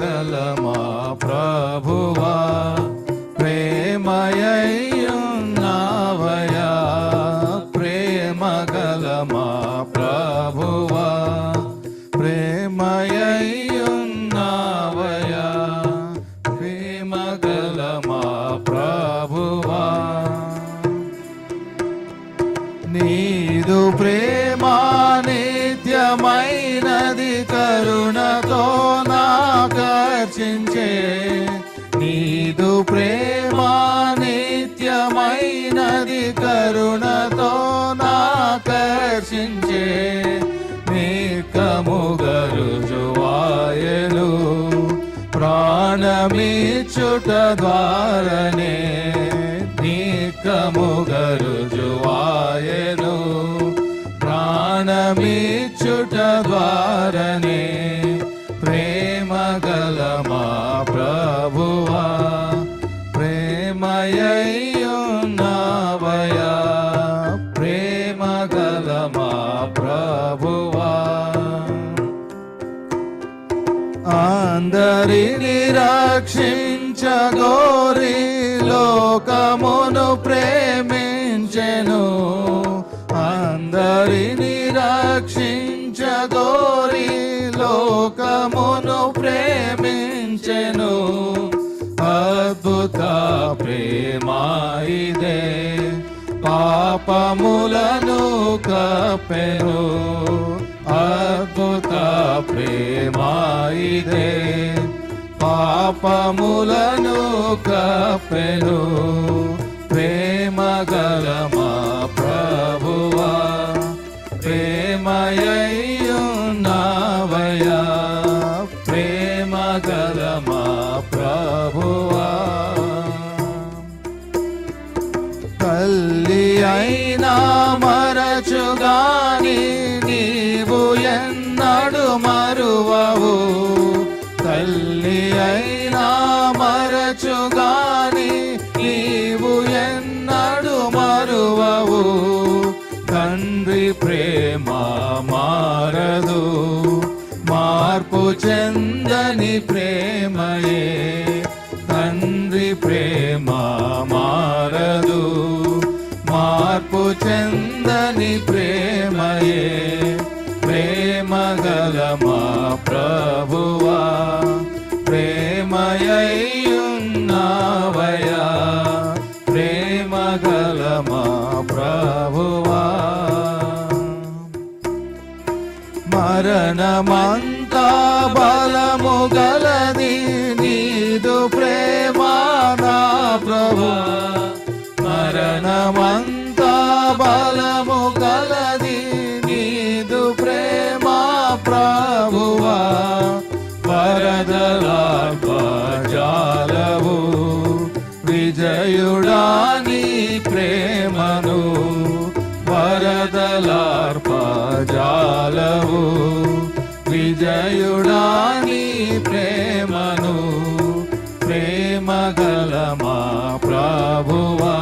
గలమా ప్రభువా ప్రేమయ్యున్నావయా ప్రేమ గలమా ప్రభువా ప్రేమయ్యున్నావయా ప్రేమ గలమా ప్రభువా. నీదు ప్రేమా నీదు ప్రేమ నిత్యమైనది కరుణతో నాకర్షించే నీకముగరుజువాయలు. ప్రాణమిచ్చుట ద్వారనే నీకముగరుజువాయను ప్రాణమిచ్చుట ద్వారనే ప్రేమ గల మా ప్రభు ప్రభువా అందరిని రక్షించగోరి లోకమును ప్రేమించెను. అందరిని రక్షించగోరి లోకమును ప్రేమించెను. అద్భుత ప్రేమాయిదే పాపములను కప్పెను అద్భుత ప్రేమాయిదే. పాపములను కప్పెను ప్రేమ గల మా ప్రభువా. ప్రేమయ్యున్నా ఎన్నడు మరువవు. తల్లి అయినా మరచుగాని నీవు ఎన్నడు మరువవు. తండ్రి ప్రేమ మారదు. మార్పు చెందని ప్రేమయే. ప్రేమ మా ప్రభువా ప్రేమయ్యున్నావయా ప్రేమ గల మా ప్రభువా. మరణమంతా బలము గలది నీదు ప్రేమానా ప్రభువా వరదలాల్పజాలవు విజయుడా నీ ప్రేమను వరదలార్పజాలవు విజయుడా నీ ప్రేమను ప్రేమ గల మా ప్రభువా